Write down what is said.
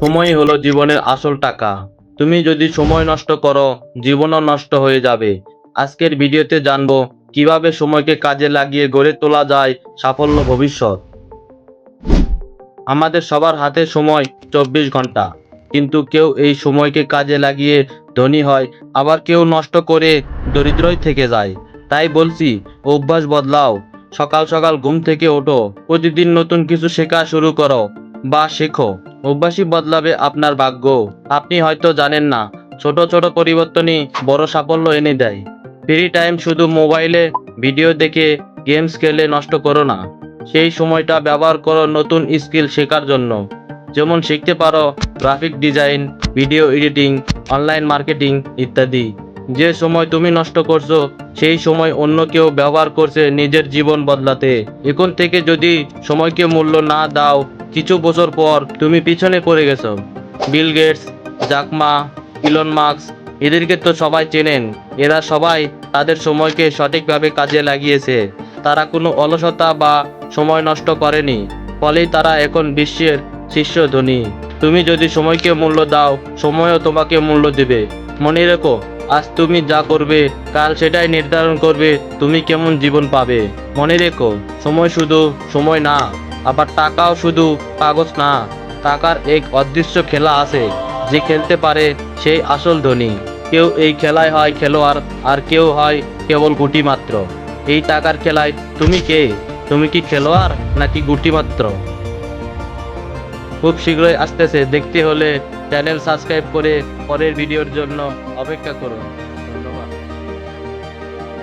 সময় হলো জীবনের আসল টাকা। তুমি যদি সময় নষ্ট করো, জীবনও নষ্ট হয়ে যাবে। আজকের ভিডিওতে জানব কীভাবে সময়কে কাজে লাগিয়ে গড়ে তোলা যায় সাফল্য ভবিষ্যৎ। আমাদের সবার হাতে সময় চব্বিশ ঘণ্টা, কিন্তু কেউ এই সময়কে কাজে লাগিয়ে ধনী হয়, আবার কেউ নষ্ট করে দরিদ্রই থেকে যায়। তাই বলছি, অভ্যাস বদলাও। সকাল সকাল ঘুম থেকে ওঠো। প্রতিদিন নতুন কিছু শেখা শুরু করো বা শেখো। অভ্যাসই বদলাবে আপনার ভাগ্য। আপনি হয়তো জানেন না, ছোট ছোট পরিবর্তনই বড় সাফল্য এনে দেয়। ফ্রি টাইম শুধু মোবাইলে, ভিডিও দেখে গেমস খেলে নষ্ট করো না। সেই সময়টা ব্যবহার করো নতুন স্কিল শেখার জন্য। যেমন শিখতে পারো graphic design, video editing, online marketing ইত্যাদি। যে সময় তুমি নষ্ট করছ, সেই সময় অন্য কেউ ব্যবহার করছে নিজের জীবন বদলাতে। এখন থেকে যদি সময়কে মূল্য না দাও কিছু বছর পর তুমি পিছনে পড়ে গেছো। Bill Gates Jack Ma Elon Musk এদেরকে তো সবাই চেনেন। এরা সবাই তাদের সময়কে সঠিকভাবে কাজে লাগিয়েছে। তারা কোনো অলসতা বা সময় নষ্ট করেনি, ফলেই তারা এখন বিশ্বের শীর্ষ ধনী। তুমি যদি সময়কে মূল্য দাও, সময়ও তোমাকে মূল্য দেবে। মনে রেখো, আজ তুমি যা করবে, কাল সেটাই নির্ধারণ করবে, তুমি কেমন জীবন পাবে। মনে রেখো, সময় শুধু সময় না। আবার টাকাও শুধু কাগজ না, টাকার এক অদৃশ্য খেলা আছে, যে খেলতে পারে সেই আসল ধনী। কেউ এই খেলায় হয় খেলোয়াড়, আর কেউ হয় কেবল গুটি মাত্র এই টাকার খেলায় তুমি কে? তুমি কি খেলোয়াড় নাকি গুটি মাত্র খুব শীঘ্রই আসতেছে, দেখতে হলে চ্যানেল সাবস্ক্রাইব করে পরের ভিডিওর জন্য অপেক্ষা করুন।